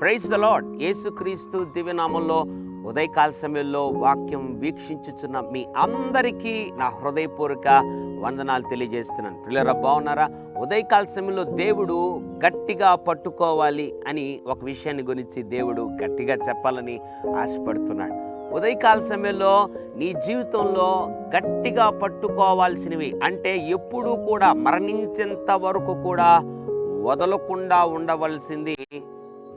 Praise the lord యేసుక్రీస్తు దివ్యనామంలో ఉదయకాల సమయంలో వాక్యం వీక్షించుచున్న మీ అందరికీ నా హృదయపూర్వక వందనాలు తెలియజేస్తున్నాను. పిల్లరా బాగున్నారా? ఉదయకాల సమయంలో దేవుడు గట్టిగా పట్టుకోవాలి అని ఒక విషయాన్ని గురించి దేవుడు గట్టిగా చెప్పాలని ఆశపడుతున్నాడు. ఉదయకాల సమయంలో నీ జీవితంలో గట్టిగా పట్టుకోవాల్సినవి అంటే ఎప్పుడూ కూడా మరణించేంత వరకు కూడా వదలకుండా ఉండవలసింది.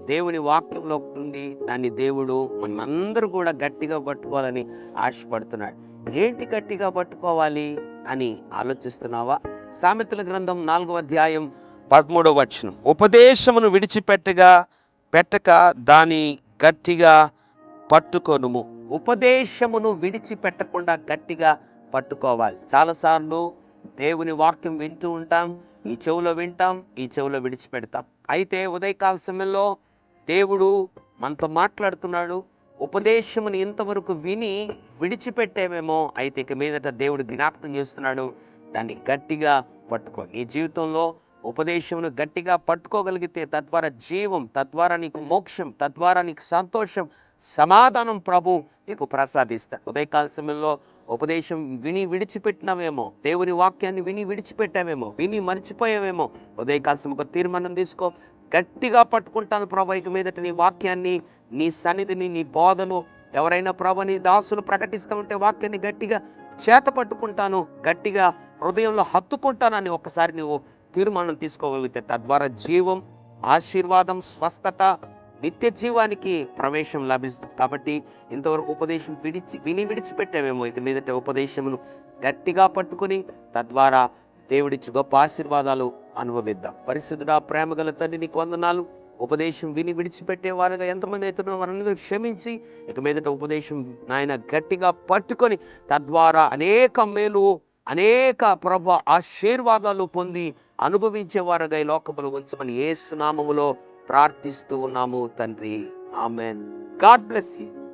దేవుని వాక్యంలో ఉంది. దాన్ని దేవుడు మనందరూ కూడా గట్టిగా పట్టుకోవాలని ఆశపడుతున్నాడు. ఏంటి గట్టిగా పట్టుకోవాలి అని ఆలోచిస్తున్నావా? సామెతల గ్రంథం నాలుగో అధ్యాయం పదమూడవ వచనం. ఉపదేశమును విడిచిపెట్టగా పెట్టక దాని గట్టిగా పట్టుకొనుము. ఉపదేశమును విడిచిపెట్టకుండా గట్టిగా పట్టుకోవాలి. చాలాసార్లు దేవుని వాక్యం వింటూ ఉంటాం ఈ చెవులో వింటాం ఈ చెవులో విడిచిపెడతాం. అయితే ఉదయకాల సమయంలో దేవుడు మనతో మాట్లాడుతున్నాడు. ఉపదేశముని ఇంతవరకు విని విడిచిపెట్టేమేమో అయితే ఇక మీదట దేవుడు జ్ఞాపకం చేస్తున్నాడు. దాన్ని గట్టిగా పట్టుకో. నీ జీవితంలో ఉపదేశమును గట్టిగా పట్టుకోగలిగితే తద్వారా జీవం తద్వారా నీకు మోక్షం తద్వారా నీకు సంతోషం సమాధానం ప్రభు నీకు ప్రసాదిస్తాడు ఉదయకాల సమయంలో ఉపదేశం విని విడిచిపెట్టినామేమో దేవుని వాక్యాన్ని విని విడిచిపెట్టావేమో విని మర్చిపోయావేమో ఉదయకాల సమయం ఒక తీర్మానం తీసుకో. గట్టిగా పట్టుకుంటాను ప్రభు ఇక మీదట నీ వాక్యాన్ని నీ సన్నిధిని నీ బోధను ఎవరైనా ప్రభు నీ దాసులు ప్రకటిస్తూ ఉంటే వాక్యాన్ని గట్టిగా చేత పట్టుకుంటాను గట్టిగా హృదయంలో హత్తుకుంటానని ఒక్కసారి నువ్వు తీర్మానం తీసుకోగలిగితే తద్వారా జీవం ఆశీర్వాదం స్వస్థత నిత్య జీవానికి ప్రవేశం లభిస్తుంది. కాబట్టి ఇంతవరకు ఉపదేశం విడిచి విని విడిచిపెట్టామేమో ఇక మీదట ఉపదేశమును గట్టిగా పట్టుకొని తద్వారా దేవుడిచ్చి గొప్ప ఆశీర్వాదాలు అనుభవిద్దాం. పరిశుద్ధుడా ప్రేమ గల తండ్రి నీకు వందనాలు. ఉపదేశం విని విడిచిపెట్టే వారుగా ఎంతమంది అవుతున్నారో వారందరూ క్షమించి ఇక మీదట ఉపదేశం నాయన గట్టిగా పట్టుకొని తద్వారా అనేక మేలు అనేక ప్రభ ఆశీర్వాదాలు పొంది అనుభవించే వారుగా ఈ లోకములు ఉంచమని ఏ సునామములో ప్రార్థిస్తూ ఉన్నాము తండ్రి. ఆమెన్. God bless you.